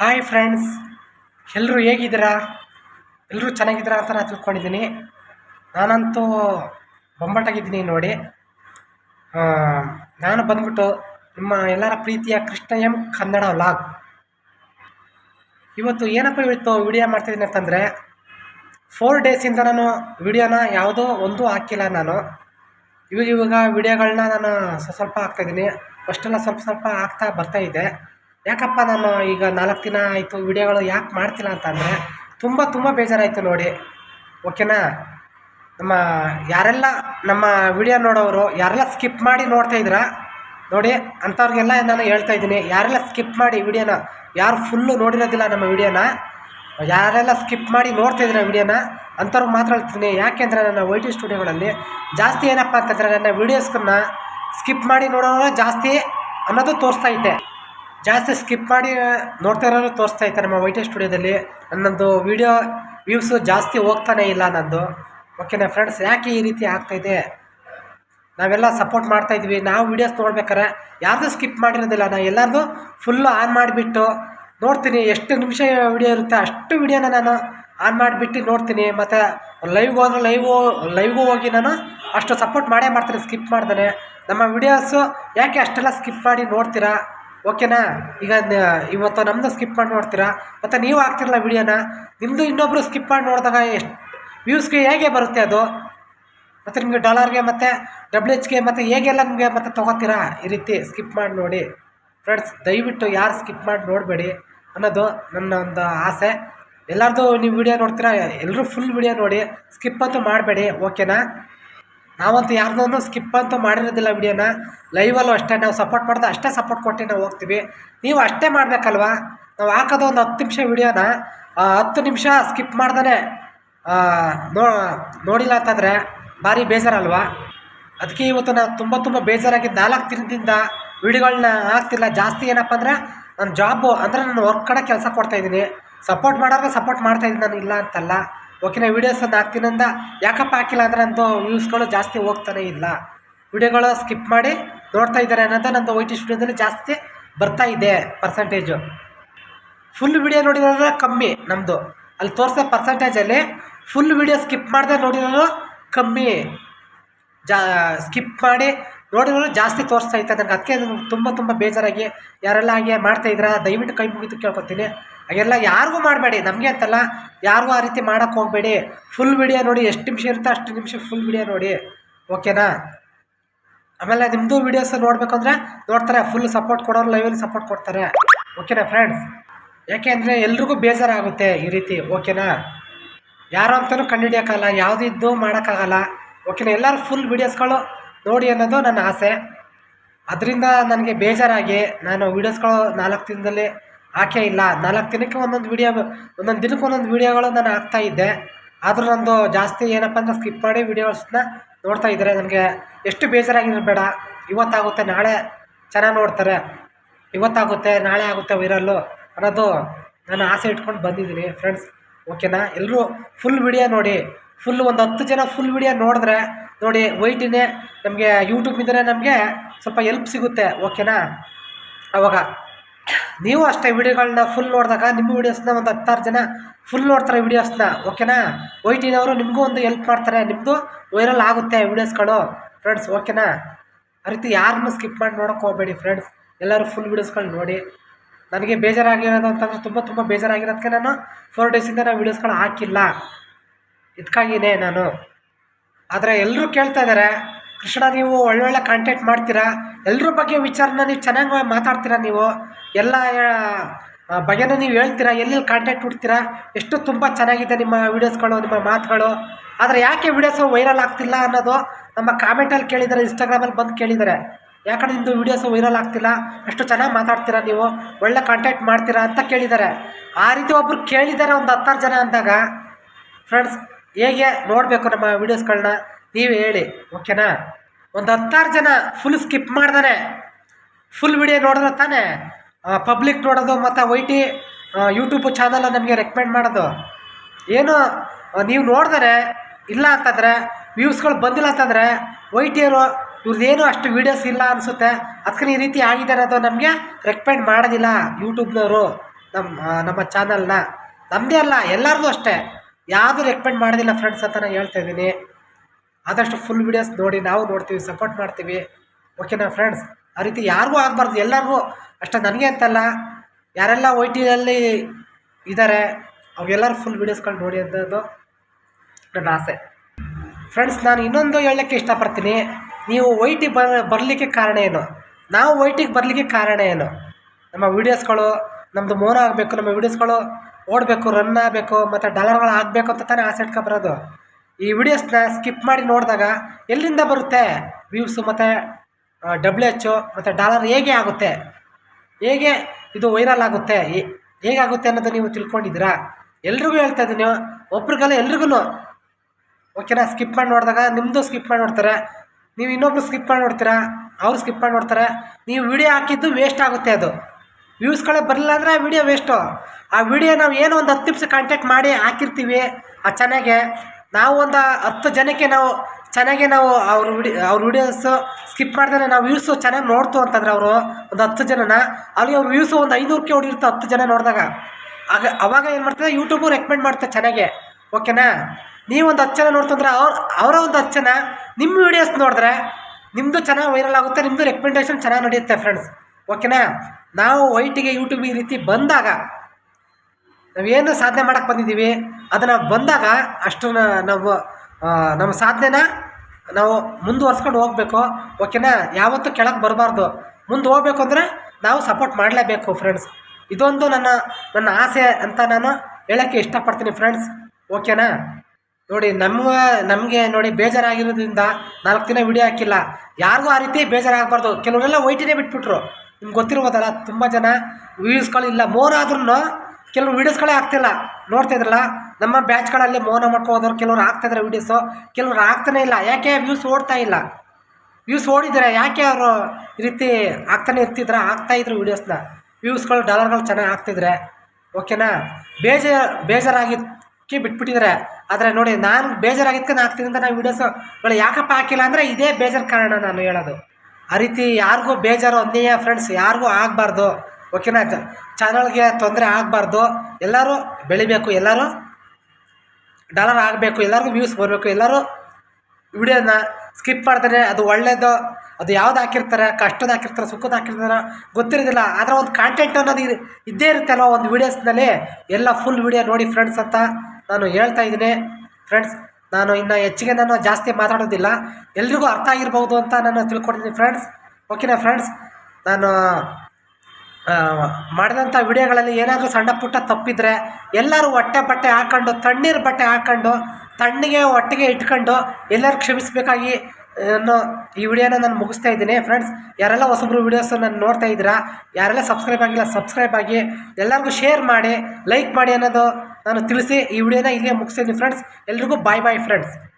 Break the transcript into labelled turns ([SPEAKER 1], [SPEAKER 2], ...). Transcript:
[SPEAKER 1] Hi friends ಎಲ್ಲರೂ ಹೇಗಿದ್ದೀರಾ? ಎಲ್ಲರೂ ಚೆನ್ನಾಗಿದ್ದೀರಾ ಅಂತ ನಾನು ತಿಳ್ಕೊಂಡಿದ್ದೀನಿ. ನಾನಂತೂ ಬೊಂಬಾಟಾಗಿದ್ದೀನಿ ನೋಡಿ. ನಾನು ಬಂದ್ಬಿಟ್ಟು ನಿಮ್ಮ ಎಲ್ಲರ ಪ್ರೀತಿಯ ಕೃಷ್ಣ ಎಂ ಕನ್ನಡ ವ್ಲಾಗ್ ಇವತ್ತು ಏನಪ್ಪ ಇವತ್ತು ವಿಡಿಯೋ ಮಾಡ್ತಿದ್ದೀನಿ ಅಂತಂದರೆ ಫೋರ್ ಡೇಸಿಂದ ನಾನು ವಿಡಿಯೋನ ಯಾವುದೋ ಒಂದು ಹಾಕಿಲ್ಲ ನಾನು. ಇವಾಗ ಇವಾಗ ವಿಡಿಯೋಗಳನ್ನ ನಾನು ಸ್ವಲ್ಪ ಸ್ವಲ್ಪ ಹಾಕ್ತಾಯಿದ್ದೀನಿ ಫಸ್ಟೆಲ್ಲ ಸ್ವಲ್ಪ ಸ್ವಲ್ಪ ಹಾಕ್ತಾ ಬರ್ತಾ ಇದ್ದೆ ಯಾಕಪ್ಪ ನಾನು ಈಗ ನಾಲ್ಕು ದಿನ ಆಯಿತು, ವಿಡಿಯೋಗಳು ಯಾಕೆ ಮಾಡ್ತಿಲ್ಲ ಅಂತಂದರೆ ತುಂಬ ತುಂಬ ಬೇಜಾರಾಯಿತು ನೋಡಿ. ಓಕೆನಾ ನಮ್ಮ ಯಾರೆಲ್ಲ ನಮ್ಮ ವಿಡಿಯೋ ನೋಡೋರು ಯಾರೆಲ್ಲ ಸ್ಕಿಪ್ ಮಾಡಿ ನೋಡ್ತಾ ಇದ್ದೀರಾ, ನೋಡಿ ಅಂಥವ್ರಿಗೆಲ್ಲ ನಾನು ಹೇಳ್ತಾ ಇದ್ದೀನಿ. ಯಾರೆಲ್ಲ ಸ್ಕಿಪ್ ಮಾಡಿ ವಿಡಿಯೋನ, ಯಾರು ಫುಲ್ಲು ನೋಡಿರೋದಿಲ್ಲ ನಮ್ಮ ವಿಡಿಯೋನ, ಯಾರೆಲ್ಲ ಸ್ಕಿಪ್ ಮಾಡಿ ನೋಡ್ತಾ ಇದ್ದೀರಾ ವಿಡಿಯೋನ ಅಂಥವ್ರಿಗೆ ಮಾತ್ರ ಹೇಳ್ತೀನಿ. ಯಾಕೆಂದರೆ ನನ್ನ ವೈ ಟಿ ಸ್ಟುಡಿಯೋಗಳಲ್ಲಿ ಜಾಸ್ತಿ ಏನಪ್ಪ ಅಂತಂದರೆ ನನ್ನ ವೀಡಿಯೋಸ್ಗಳನ್ನ ಸ್ಕಿಪ್ ಮಾಡಿ ನೋಡೋರು ಜಾಸ್ತಿ ಅನ್ನೋದು ತೋರಿಸ್ತಾ ಇದ್ದೆ. ಜಾಸ್ತಿ ಸ್ಕಿಪ್ ಮಾಡಿ ನೋಡ್ತಾ ಇರೋರು ತೋರಿಸ್ತಾ ಇತ್ತು ನಮ್ಮ ವೈಟೆ ಸ್ಟುಡಿಯೋದಲ್ಲಿ. ನನ್ನದು ವೀಡಿಯೋ ವ್ಯೂಸು ಜಾಸ್ತಿ ಹೋಗ್ತಾನೆ ಇಲ್ಲ ನಂದು. ಓಕೆನಾ ಫ್ರೆಂಡ್ಸ್? ಯಾಕೆ ಈ ರೀತಿ ಆಗ್ತಾಯಿದೆ ನಾವೆಲ್ಲ ಸಪೋರ್ಟ್ ಮಾಡ್ತಾ ಇದ್ವಿ ನಾವು ವೀಡಿಯೋಸ್ ನೋಡ್ಬೇಕಾರೆ ಯಾರ್ದು ಸ್ಕಿಪ್ ಮಾಡಿರೋದಿಲ್ಲ. ನಾನು ಎಲ್ಲರದು ಫುಲ್ಲು ಆನ್ ಮಾಡಿಬಿಟ್ಟು ನೋಡ್ತೀನಿ. ಎಷ್ಟು ನಿಮಿಷ ವಿಡಿಯೋ ಇರುತ್ತೆ ಅಷ್ಟು ವಿಡಿಯೋನ ನಾನು ಆನ್ ಮಾಡಿಬಿಟ್ಟು ನೋಡ್ತೀನಿ. ಮತ್ತು ಲೈವ್ಗೆ ಹೋದ್ರೆ ಲೈವು ಲೈವ್ಗೂ ಹೋಗಿ ನಾನು ಅಷ್ಟು ಸಪೋರ್ಟ್ ಮಾಡೇ ಮಾಡ್ತೀನಿ. ಸ್ಕಿಪ್ ಮಾಡ್ತಾನೆ ನಮ್ಮ ವೀಡಿಯೋಸು ಯಾಕೆ ಅಷ್ಟೆಲ್ಲ ಸ್ಕಿಪ್ ಮಾಡಿ ನೋಡ್ತೀರಾ? ಓಕೆನಾ? ಈಗ ಇವತ್ತು ನಮ್ಮದು ಸ್ಕಿಪ್ ಮಾಡಿ ನೋಡ್ತೀರಾ? ಮತ್ತು ನೀವು ಹಾಕ್ತಿರಲ್ಲ ವಿಡಿಯೋನ. ನಿಮ್ಮದು ಇನ್ನೊಬ್ಬರು ಸ್ಕಿಪ್ ಮಾಡಿ ನೋಡಿದಾಗ ಎಷ್ಟು ವ್ಯೂಸ್ಗೆ ಹೇಗೆ ಬರುತ್ತೆ ಅದು? ಮತ್ತು ನಿಮಗೆ ಡಾಲರ್ಗೆ ಮತ್ತು ಡಬ್ಲ್ಯೂ ಎಚ್ಗೆ ಮತ್ತು ಹೇಗೆಲ್ಲ ನಿಮಗೆ ಮತ್ತೆ ತೊಗೋತೀರಾ? ಈ ರೀತಿ ಸ್ಕಿಪ್ ಮಾಡಿ ನೋಡಿ. ಫ್ರೆಂಡ್ಸ್ ದಯವಿಟ್ಟು ಯಾರು ಸ್ಕಿಪ್ ಮಾಡಿ ನೋಡಬೇಡಿ ಅನ್ನೋದು ನನ್ನ ಒಂದು ಆಸೆ. ಎಲ್ಲರದು ನೀವು ವಿಡಿಯೋ ನೋಡ್ತೀರಾ? ಎಲ್ಲರೂ ಫುಲ್ ವಿಡಿಯೋ ನೋಡಿ. ಸ್ಕಿಪ್ ಅಂತೂ ಮಾಡಬೇಡಿ. ಓಕೆನಾ? ನಾವಂತೂ ಯಾರ್ದೂ ಸ್ಕಿಪ್ ಅಂತೂ ಮಾಡಿರೋದಿಲ್ಲ ವಿಡಿಯೋನ. ಲೈವಲ್ಲೂ ಅಷ್ಟೇ, ನಾವು ಸಪೋರ್ಟ್ ಮಾಡಿದ್ರೆ ಅಷ್ಟೇ ಸಪೋರ್ಟ್ ಕೊಟ್ಟು ನಾವು ಹೋಗ್ತೀವಿ. ನೀವು ಅಷ್ಟೇ ಮಾಡಬೇಕಲ್ವ? ನಾವು ಹಾಕೋದು ಒಂದು ಹತ್ತು ನಿಮಿಷ ವಿಡಿಯೋನ ಹತ್ತು ನಿಮಿಷ ಸ್ಕಿಪ್ ಮಾಡ್ದೇ ನೋ, ನೋಡಿಲ್ಲ ಅಂತಂದರೆ ಭಾರಿ ಬೇಜಾರಲ್ವಾ? ಅದಕ್ಕೆ ಇವತ್ತು ನಾನು ತುಂಬ ತುಂಬ ಬೇಜಾರಾಗಿ ನಾಲ್ಕು ದಿನದಿಂದ ವಿಡಿಯೋಗಳನ್ನ ಹಾಕ್ತಿಲ್ಲ. ಜಾಸ್ತಿ ಏನಪ್ಪ ಅಂದರೆ ನನ್ನ ಜಾಬು ಅಂದರೆ ನಾನು ವರ್ಕ್ ಕಡೆ ಕೆಲಸ ಕೊಡ್ತಾಯಿದ್ದೀನಿ ಸಪೋರ್ಟ್ ಮಾಡೋರಿಗೆ ಸಪೋರ್ಟ್ ಮಾಡ್ತಾಯಿದ್ದೀನಿ ನಾನು ಇಲ್ಲ ಅಂತಲ್ಲ. ಓಕೆನಾ ವೀಡಿಯೋಸನ್ನು ಹಾಕ್ತೀನಂದ ಯಾಕಪ್ಪ ಹಾಕಿಲ್ಲ ಅಂದರೆ ನಂದು ವ್ಯೂಸ್ಗಳು ಜಾಸ್ತಿ ಹೋಗ್ತಾನೆ ಇಲ್ಲ. ವಿಡಿಯೋಗಳು ಸ್ಕಿಪ್ ಮಾಡಿ ನೋಡ್ತಾ ಇದ್ದಾರೆ ಅನ್ನೋದು ನಂದು ವೈ ಟಿ ಸ್ಟುಡಿಯೋದಲ್ಲಿ ಜಾಸ್ತಿ ಬರ್ತಾ ಇದೆ ಪರ್ಸಂಟೇಜು ಫುಲ್ ವಿಡಿಯೋ ನೋಡಿರೋದ್ರೆ ಕಮ್ಮಿ ನಮ್ಮದು ಅಲ್ಲಿ ತೋರಿಸೋ ಪರ್ಸಂಟೇಜಲ್ಲಿ ಫುಲ್ ವಿಡಿಯೋ ಸ್ಕಿಪ್ ಮಾಡದೆ ನೋಡಿರೋರು ಕಮ್ಮಿ. ಜಾ ಸ್ಕಿಪ್ ಮಾಡಿ ನೋಡಿರೋರು ಜಾಸ್ತಿ ತೋರಿಸ್ತಾ ಇತ್ತು ನನಗೆ ಅದಕ್ಕೆ ತುಂಬ ತುಂಬ ಬೇಜಾರಾಗಿ, ಯಾರೆಲ್ಲ ಹಾಗೆ ಮಾಡ್ತಾ ಇದ್ದೀರಾ, ದಯವಿಟ್ಟು ಕೈ ಮುಗಿದು ಕೇಳ್ಕೊತೀನಿ. ಹಾಗೆಲ್ಲ ಯಾರಿಗೂ ಮಾಡಬೇಡಿ. ನಮಗೆ ಅಂತಲ್ಲ, ಯಾರಿಗೂ ಆ ರೀತಿ ಮಾಡೋಕ್ಕೆ ಹೋಗಬೇಡಿ. ಫುಲ್ ವಿಡಿಯೋ ನೋಡಿ ಎಷ್ಟು ನಿಮಿಷ ಇರುತ್ತೆ ಅಷ್ಟು ನಿಮಿಷ ಫುಲ್ ವಿಡಿಯೋ ನೋಡಿ. ಓಕೆನಾ ಆಮೇಲೆ ನಿಮ್ಮದು ವೀಡಿಯೋಸ್ ನೋಡಬೇಕು ಅಂದರೆ ನೋಡ್ತಾರೆ ಫುಲ್ ಸಪೋರ್ಟ್ ಕೊಡೋರು ಲೈವಲ್ಲಿ ಸಪೋರ್ಟ್ ಕೊಡ್ತಾರೆ. ಓಕೆನಾ ಫ್ರೆಂಡ್ಸ್ ಯಾಕೆ ಅಂದರೆ ಎಲ್ರಿಗೂ ಬೇಜಾರಾಗುತ್ತೆ ಈ ರೀತಿ. ಓಕೆನಾ ಯಾರು ಅಂತಲೂ ಕಂಡುಹಿಡಿಯೋಕ್ಕಾಗಲ್ಲ ಯಾವುದಿದ್ದು ಮಾಡೋಕ್ಕಾಗಲ್ಲ. ಓಕೆನಾ ಎಲ್ಲರೂ ಫುಲ್ ವೀಡಿಯೋಸ್ಗಳು ನೋಡಿ ಅನ್ನೋದು ನನ್ನ ಆಸೆ. ಅದರಿಂದ ನನಗೆ ಬೇಜಾರಾಗಿ ನಾನು ವೀಡಿಯೋಸ್ಗಳು ನಾಲ್ಕು ದಿನದಲ್ಲಿ ಹಾಕೇ ಇಲ್ಲ. ನಾಲ್ಕು ದಿನಕ್ಕೆ ಒಂದೊಂದು ವೀಡಿಯೋ ಒಂದೊಂದು ದಿನಕ್ಕೆ ಒಂದೊಂದು ವೀಡಿಯೋಗಳು ನಾನು ಹಾಕ್ತಾ ಇದ್ದೆ. ಆದರೂ ನಂದು ಜಾಸ್ತಿ ಏನಪ್ಪ ಅಂದರೆ ಸ್ಕಿಪ್ ಮಾಡಿ ವೀಡಿಯೋಸ್ನ ನೋಡ್ತಾ ಇದ್ದಾರೆ. ನನಗೆ ಎಷ್ಟು ಬೇಜಾರಾಗಿರಬೇಡ ಇವತ್ತಾಗುತ್ತೆ, ನಾಳೆ ಚೆನ್ನಾಗಿ ನೋಡ್ತಾರೆ. ಇವತ್ತಾಗುತ್ತೆ, ನಾಳೆ ಆಗುತ್ತೆ ವೈರಲ್ಲು ಅನ್ನೋದು ನಾನು ಆಸೆ ಇಟ್ಕೊಂಡು ಬಂದಿದ್ದೀನಿ ಫ್ರೆಂಡ್ಸ್ ಓಕೆನಾ ಎಲ್ಲರೂ ಫುಲ್ ವಿಡಿಯೋ ನೋಡಿ. ಫುಲ್ ಒಂದು ಹತ್ತು ಜನ ಫುಲ್ ವಿಡಿಯೋ ನೋಡಿದ್ರೆ, ನೋಡಿ ವೈಟಿನೇ ನಮಗೆ ಯೂಟ್ಯೂಬಿಂದಲೇ ನಮಗೆ ಸ್ವಲ್ಪ ಎಲ್ಪ್ ಸಿಗುತ್ತೆ. ಓಕೆನಾ ಅವಾಗ. ನೀವು ಅಷ್ಟೇ ವಿಡಿಯೋಗಳನ್ನ ಫುಲ್ ನೋಡಿದಾಗ ನಿಮ್ಮ ವೀಡಿಯೋಸ್ನ ಒಂದು ಹತ್ತಾರು ಜನ ಫುಲ್ ನೋಡ್ತಾರೆ ವೀಡಿಯೋಸ್ನ ಓಕೆನಾ ವೈಟಿನವರು ನಿಮಗೂ ಒಂದು ಹೆಲ್ಪ್ ಮಾಡ್ತಾರೆ ನಿಮ್ಮದು ವೈರಲ್ ಆಗುತ್ತೆ ವೀಡಿಯೋಸ್ಗಳು ಫ್ರೆಂಡ್ಸ್ ಓಕೆನಾ ಆ ರೀತಿ ಯಾರನ್ನೂ ಸ್ಕಿಪ್ ಮಾಡಿ ನೋಡೋಕೆ ಹೋಗಬೇಡಿ ಫ್ರೆಂಡ್ಸ್ ಎಲ್ಲರೂ ಫುಲ್ ವೀಡಿಯೋಸ್ಗಳು ನೋಡಿ. ನನಗೆ ಬೇಜಾರಾಗಿರೋದು ಅಂತಂದರೆ ತುಂಬ ತುಂಬ ಬೇಜಾರಾಗಿರೋದಕ್ಕೆ ನಾನು ಫೋರ್ ಡೇಸಿಂದ ನಾನು ವೀಡಿಯೋಸ್ಗಳು ಹಾಕಿಲ್ಲ. ಇದಕ್ಕಾಗಿಯೇ ನಾನು. ಆದರೆ ಎಲ್ಲರೂ ಕೇಳ್ತಾ ಇದ್ದಾರೆ ಕೃಷ್ಣ, ನೀವು ಒಳ್ಳೊಳ್ಳೆ ಕಾಂಟೆಂಟ್ ಮಾಡ್ತೀರಾ? ಎಲ್ಲರ ಬಗ್ಗೆ ವಿಚಾರನ ನೀವು ಚೆನ್ನಾಗಿ ಮಾತಾಡ್ತೀರಾ ನೀವು? ಎಲ್ಲ ಬಗೆನ ನೀವು ಹೇಳ್ತೀರಾ? ಎಲ್ಲೆಲ್ಲಿ ಕಾಂಟೆಂಟ್ ಹುಡ್ತೀರಾ? ಎಷ್ಟು ತುಂಬ ಚೆನ್ನಾಗಿದೆ ನಿಮ್ಮ ವೀಡಿಯೋಸ್ಗಳು ನಿಮ್ಮ ಮಾತುಗಳು. ಆದರೆ ಯಾಕೆ ವೀಡಿಯೋಸು ವೈರಲ್ ಆಗ್ತಿಲ್ಲ ಅನ್ನೋದು ನಮ್ಮ ಕಾಮೆಂಟಲ್ಲಿ ಕೇಳಿದ್ದಾರೆ ಇನ್ಸ್ಟಾಗ್ರಾಮಲ್ಲಿ ಬಂದು ಕೇಳಿದ್ದಾರೆ. ಯಾಕಂದ್ರೆ ನಿಮ್ಮದು ವೀಡಿಯೋಸು ವೈರಲ್ ಆಗ್ತಿಲ್ಲ, ಅಷ್ಟು ಚೆನ್ನಾಗಿ ಮಾತಾಡ್ತೀರಾ ನೀವು? ಒಳ್ಳೆ ಕಾಂಟೆಂಟ್ ಮಾಡ್ತೀರಾ ಅಂತ ಕೇಳಿದ್ದಾರೆ. ಆ ರೀತಿ ಒಬ್ಬರು ಕೇಳಿದ್ದಾರೆ ಒಂದು ಹತ್ತಾರು ಜನ ಅಂದಾಗ ಫ್ರೆಂಡ್ಸ್ ಹೇಗೆ ನೋಡಬೇಕು ನಮ್ಮ ವೀಡಿಯೋಸ್ಗಳನ್ನ ನೀವು ಹೇಳಿ ಓಕೆನಾ ಒಂದು ಹತ್ತಾರು ಜನ ಫುಲ್ ಸ್ಕಿಪ್ ಮಾಡ್ದಾನೆ ಫುಲ್ ವಿಡಿಯೋ ನೋಡಿದ್ರೆ ತಾನೇ. ಪಬ್ಲಿಕ್ ನೋಡೋದು ಮತ್ತು ವೈ ಟಿ ಯೂಟ್ಯೂಬ್ ಚಾನಲ್ ನಮಗೆ ರೆಕಮೆಂಡ್ ಮಾಡೋದು. ಏನು ನೀವು ನೋಡಿದರೆ ಇಲ್ಲ ಅಂತಂದರೆ ವ್ಯೂಸ್ಗಳು ಬಂದಿಲ್ಲ ಅಂತಂದರೆ ವೈ ಟಿಯವರು ಇವ್ರದ್ದೇನು ಅಷ್ಟು ವೀಡಿಯೋಸ್ ಇಲ್ಲ ಅನಿಸುತ್ತೆ ಅದಕ್ಕೆ ಈ ರೀತಿ ಆಗಿದೆ ಅನ್ನೋದು ನಮಗೆ ರೆಕಮೆಂಡ್ ಮಾಡೋದಿಲ್ಲ ಯೂಟ್ಯೂಬ್ನವರು ನಮ್ಮ ನಮ್ಮ ಚಾನಲ್ನ ನಮ್ಮದೇ ಅಲ್ಲ ಎಲ್ಲರಿಗೂ ಅಷ್ಟೇ. ಯಾವುದು ರೆಕಮೆಂಡ್ ಮಾಡೋದಿಲ್ಲ ಫ್ರೆಂಡ್ಸ್ ಅಂತ ನಾನು ಹೇಳ್ತಾ ಇದ್ದೀನಿ. ಆದಷ್ಟು ಫುಲ್ ವೀಡಿಯೋಸ್ ನೋಡಿ ನಾವು ನೋಡ್ತೀವಿ ಸಪೋರ್ಟ್ ಮಾಡ್ತೀವಿ. ಓಕೆನಾ ಫ್ರೆಂಡ್ಸ್ ಆ ರೀತಿ ಯಾರಿಗೂ ಆಗಬಾರ್ದು, ಎಲ್ಲರಿಗೂ ಅಷ್ಟೇ ನನಗೆ ಅಂತಲ್ಲ, ಯಾರೆಲ್ಲ ಒ ಟಿಯಲ್ಲಿ ಇದ್ದಾರೆ ಅವೆಲ್ಲರೂ ಫುಲ್ ವೀಡಿಯೋಸ್ಗಳು ನೋಡಿ ಅನ್ನೋದು ನನ್ನ ಆಸೆ. ಫ್ರೆಂಡ್ಸ್ ನಾನು ಇನ್ನೊಂದು ಹೇಳೋಕ್ಕೆ ಇಷ್ಟಪಡ್ತೀನಿ. ನೀವು ವೈ ಟಿ ಬರ್ ಬರಲಿಕ್ಕೆ ಕಾರಣ ಏನು? ನಾವು ವೈ ಟಿಗೆ ಬರಲಿಕ್ಕೆ ಕಾರಣ ಏನು? ನಮ್ಮ ವೀಡಿಯೋಸ್ಗಳು ನಮ್ಮದು ಮೋನ ಆಗಬೇಕು, ನಮ್ಮ ವೀಡಿಯೋಸ್ಗಳು ಓಡಬೇಕು ರನ್ ಆಗಬೇಕು, ಮತ್ತು ಡಾಲರ್ಗಳು ಆಗಬೇಕು ಅಂತ ತಾನೇ ಆಸೆ ಇಟ್ಕೊ ಬರೋದು. ಈ ವಿಡಿಯೋಸ್ನ ಸ್ಕಿಪ್ ಮಾಡಿ ನೋಡಿದಾಗ ಎಲ್ಲಿಂದ ಬರುತ್ತೆ? ವ್ಯೂವ್ಸು ಮತ್ತು ಡಬ್ಲ್ಯೂ ಎಚ್ಚು ಮತ್ತು ಡಾಲರ್ ಹೇಗೆ ಆಗುತ್ತೆ? ಹೇಗೆ ಇದು ವೈರಲ್ ಆಗುತ್ತೆ? ಹೇಗಾಗುತ್ತೆ ಅನ್ನೋದು ನೀವು ತಿಳ್ಕೊಂಡಿದ್ದೀರಾ? ಎಲ್ರಿಗೂ ಹೇಳ್ತಾ ಇದ್ದೀನಿ. ಒಬ್ರಿಗಲ್ಲ ಎಲ್ರಿಗೂ ಓಕೆನಾ ಸ್ಕಿಪ್ ಮಾಡಿ ನೋಡಿದಾಗ ನಿಮ್ಮದು ಸ್ಕಿಪ್ ಮಾಡಿ ನೋಡ್ತಾರೆ. ನೀವು ಇನ್ನೊಬ್ರು ಸ್ಕಿಪ್ ಮಾಡಿ ನೋಡ್ತೀರಾ? ಅವ್ರು ಸ್ಕಿಪ್ ಮಾಡಿ ನೋಡ್ತಾರೆ. ನೀವು ವಿಡಿಯೋ ಹಾಕಿದ್ದು ವೇಸ್ಟ್ ಆಗುತ್ತೆ ಅದು. ವ್ಯೂಸ್ಗಳೇ ಬರಲಿಲ್ಲ ಅಂದರೆ ಆ ವಿಡಿಯೋ ವೇಸ್ಟು ಆ ವಿಡಿಯೋ ನಾವು ಏನೋ ಒಂದು ಹತ್ತು ನಿಮಿಷ ಕಾಂಟ್ಯಾಕ್ಟ್ ಮಾಡಿ ಹಾಕಿರ್ತೀವಿ ಆ ಚೆನ್ನಾಗೆ ನಾವು ಒಂದು ಹತ್ತು ಜನಕ್ಕೆ ನಾವು ಚೆನ್ನಾಗಿ ನಾವು ಅವ್ರ ವಿಡಿ, ಅವ್ರ ವೀಡಿಯೋಸು ಸ್ಕಿಪ್ ಮಾಡಿದ್ರೆ ನಾವು ವ್ಯೂಸು ಚೆನ್ನಾಗಿ ನೋಡ್ತು ಅಂತಂದ್ರೆ ಅವರು ಒಂದು ಹತ್ತು ಜನನ. ಅಲ್ಲಿ ಅವ್ರ ವ್ಯೂಸು ಒಂದು ಐನೂರಕ್ಕೆ ಹೊಡಿರುತ್ತೆ ಹತ್ತು ಜನ ನೋಡಿದಾಗ. ಆಗ ಅವಾಗ ಏನು ಮಾಡ್ತಾರೆ ಯೂಟ್ಯೂಬು ರೆಕಮೆಂಡ್ ಮಾಡ್ತಾರೆ ಚೆನ್ನಾಗೆ. ಓಕೆನಾ ನೀವೊಂದು ಹತ್ತು ಜನ ನೋಡ್ತಂದ್ರೆ ಅವ್ರು, ಅವರ ಒಂದು ಹತ್ತು ಜನ ನಿಮ್ಮ ವೀಡಿಯೋಸ್ ನೋಡಿದ್ರೆ ನಿಮ್ಮದು ಚೆನ್ನಾಗಿ ವೈರಲ್ ಆಗುತ್ತೆ ನಿಮ್ಮದು ರೆಕಮೆಂಡೇಷನ್ ಚೆನ್ನಾಗಿ ನಡೆಯುತ್ತೆ ಫ್ರೆಂಡ್ಸ್ ಓಕೆನಾ ನಾವು ವೈಟಿಗೆ ಯೂಟ್ಯೂಬ್ ಈ ರೀತಿ ಬಂದಾಗ ನಾವೇನು ಸಾಧನೆ ಮಾಡಕ್ಕೆ ಬಂದಿದ್ದೀವಿ, ಅದನ್ನು ಬಂದಾಗ ಅಷ್ಟು ನಾವು ನಮ್ಮ ಸಾಧನೆನ ನಾವು ಮುಂದುವರ್ಸ್ಕೊಂಡು ಹೋಗಬೇಕು. ಓಕೆನಾ ಯಾವತ್ತೂ ಕೆಳಗೆ ಬರಬಾರ್ದು. ಮುಂದೆ ಹೋಗ್ಬೇಕು ಅಂದರೆ ನಾವು ಸಪೋರ್ಟ್ ಮಾಡಲೇಬೇಕು ಫ್ರೆಂಡ್ಸ್ ಇದೊಂದು ನನ್ನ ನನ್ನ ಆಸೆ ಅಂತ ನಾನು ಹೇಳೋಕ್ಕೆ ಇಷ್ಟಪಡ್ತೀನಿ ಫ್ರೆಂಡ್ಸ್ ಓಕೆನಾ ನೋಡಿ, ನಮ್ಮ, ನಮಗೆ ನೋಡಿ ಬೇಜಾರಾಗಿರೋದ್ರಿಂದ ನಾಲ್ಕು ದಿನ ವಿಡಿಯೋ ಹಾಕಿಲ್ಲ. ಯಾರಿಗೂ ಆ ರೀತಿ ಬೇಜಾರಾಗಬಾರ್ದು. ಕೆಲವರೆಲ್ಲ ವೈಟಿನೇ ಬಿಟ್ಬಿಟ್ರು. ನಿಮ್ಗೆ ಗೊತ್ತಿರ್ಬೋದಲ್ಲ, ತುಂಬ ಜನ ವ್ಯೂಸ್ಗಳಿಲ್ಲ ಮೋರ್ ಆದ್ರೂ ಕೆಲವು ವೀಡಿಯೋಸ್ಗಳೇ ಆಗ್ತಿಲ್ಲ ನೋಡ್ತಾ ಇದ್ರಲ್ಲ? ನಮ್ಮ ಬ್ಯಾಚ್ಗಳಲ್ಲಿ ಮೌನ ಮಾಡ್ಕೋದವ್ರು ಕೆಲವ್ರು ಆಗ್ತಾಯಿದ್ದಾರೆ ವೀಡಿಯೋಸು. ಕೆಲವ್ರು ಆಗ್ತಾನೆ ಇಲ್ಲ. ಯಾಕೆ ವ್ಯೂಸ್ ಓಡ್ತಾ ಇಲ್ಲ? ವ್ಯೂಸ್ ಓಡಿದರೆ ಯಾಕೆ ಅವರು ಈ ರೀತಿ ಆಗ್ತಾನೆ ಇರ್ತಿದ್ರ? ಆಗ್ತಾಯಿದ್ರು ವೀಡಿಯೋಸ್ನ. ವ್ಯೂಸ್ಗಳು, ಡಾಲರ್ಗಳು ಚೆನ್ನಾಗಿ ಆಗ್ತಿದ್ರೆ ಓಕೆನಾ? ಬೇಜಾರು ಬೇಜಾರಾಗಿದ್ದಕ್ಕೆ ಬಿಟ್ಬಿಟ್ಟಿದ್ದಾರೆ ಆದರೆ ನೋಡಿ, ನಾನು ಬೇಜಾರಾಗಿದ್ದಕ್ಕೆ ನಾನು ಅಂತ ನಾನು ವೀಡಿಯೋಸ್ಗಳು ಯಾಕಪ್ಪ ಹಾಕಿಲ್ಲ ಅಂದರೆ ಇದೇ ಬೇಜಾರು ಕಾರಣ ನಾನು ಹೇಳೋದು. ಆ ರೀತಿ ಯಾರಿಗೂ ಬೇಜಾರು, ಅನ್ಯಾಯ ಫ್ರೆಂಡ್ಸ್ ಯಾರಿಗೂ ಆಗಬಾರ್ದು. ಓಕೆನಾ ಚಾನಲ್ಗೆ ತೊಂದರೆ ಆಗಬಾರ್ದು. ಎಲ್ಲರೂ ಬೆಳಿಬೇಕು, ಎಲ್ಲರೂ ಡಾಲರ್ ಆಗಬೇಕು, ಎಲ್ಲರಿಗೂ ವ್ಯೂಸ್ ಬರಬೇಕು, ಎಲ್ಲರೂ ವಿಡಿಯೋನ ಸ್ಕಿಪ್ ಮಾಡಿದ್ರೆ ಅದು ಒಳ್ಳೇದು, ಅದು ಯಾವ್ದು ಹಾಕಿರ್ತಾರೆ, ಕಷ್ಟದ ಹಾಕಿರ್ತಾರೆ, ಸುಖದ ಹಾಕಿರ್ತಾರೆ ಗೊತ್ತಿರೋದಿಲ್ಲ. ಆದರೆ ಒಂದು ಕಾಂಟೆಂಟ್ ಅನ್ನೋದು ಇದ್ದೇ ಇದ್ದೇ ಇರುತ್ತಲ್ಲ ಒಂದು ವಿಡಿಯೋಸ್ನಲ್ಲಿ ಎಲ್ಲ ಫುಲ್ ವಿಡಿಯೋ ನೋಡಿ ಫ್ರೆಂಡ್ಸ್ ಅಂತ ನಾನು ಹೇಳ್ತಾ ಇದ್ದೀನಿ. ಫ್ರೆಂಡ್ಸ್ ನಾನು ಇನ್ನು ಹೆಚ್ಚಿಗೆ ನಾನು ಜಾಸ್ತಿ ಮಾತಾಡೋದಿಲ್ಲ. ಎಲ್ರಿಗೂ ಅರ್ಥ ಆಗಿರ್ಬೋದು ಅಂತ ನಾನು ತಿಳ್ಕೊಂಡಿದ್ದೀನಿ ಫ್ರೆಂಡ್ಸ್ ಓಕೆನಾ ಫ್ರೆಂಡ್ಸ್ ನಾನು ಮಾಡಿದಂಥ ವಿಡಿಯೋಗಳಲ್ಲಿ ಏನಾದರೂ ಸಣ್ಣ ಪುಟ್ಟ ತಪ್ಪಿದ್ರೆ ಎಲ್ಲರೂ ಹೊಟ್ಟೆ ಬಟ್ಟೆ ಹಾಕೊಂಡು, ತಣ್ಣೀರು ಬಟ್ಟೆ ಹಾಕ್ಕೊಂಡು ತಣ್ಣಗೆ ಒಟ್ಟಿಗೆ ಇಟ್ಕೊಂಡು ಎಲ್ಲರೂ ಕ್ಷಮಿಸಬೇಕಾಗಿ ಅನ್ನೋ ಈ ವಿಡಿಯೋನ ನಾನು ಮುಗಿಸ್ತಾ ಇದ್ದೀನಿ. ಫ್ರೆಂಡ್ಸ್ ಯಾರೆಲ್ಲ ಹೊಸಬ್ರು ವೀಡಿಯೋಸ್ ನಾನು ನೋಡ್ತಾ ಇದ್ದೀರಾ, ಯಾರೆಲ್ಲ ಸಬ್ಸ್ಕ್ರೈಬ್ ಆಗಿಲ್ಲ ಸಬ್ಸ್ಕ್ರೈಬ್ ಆಗಿ ಎಲ್ಲರಿಗೂ ಶೇರ್ ಮಾಡಿ ಲೈಕ್ ಮಾಡಿ ಅನ್ನೋದು ನಾನು ತಿಳಿಸಿ ಈ ವಿಡಿಯೋನ ಇಲ್ಲೇ ಮುಗಿಸ್ತೀನಿ. ಫ್ರೆಂಡ್ಸ್ ಎಲ್ರಿಗೂ ಬಾಯ್ ಬಾಯ್ ಫ್ರೆಂಡ್ಸ್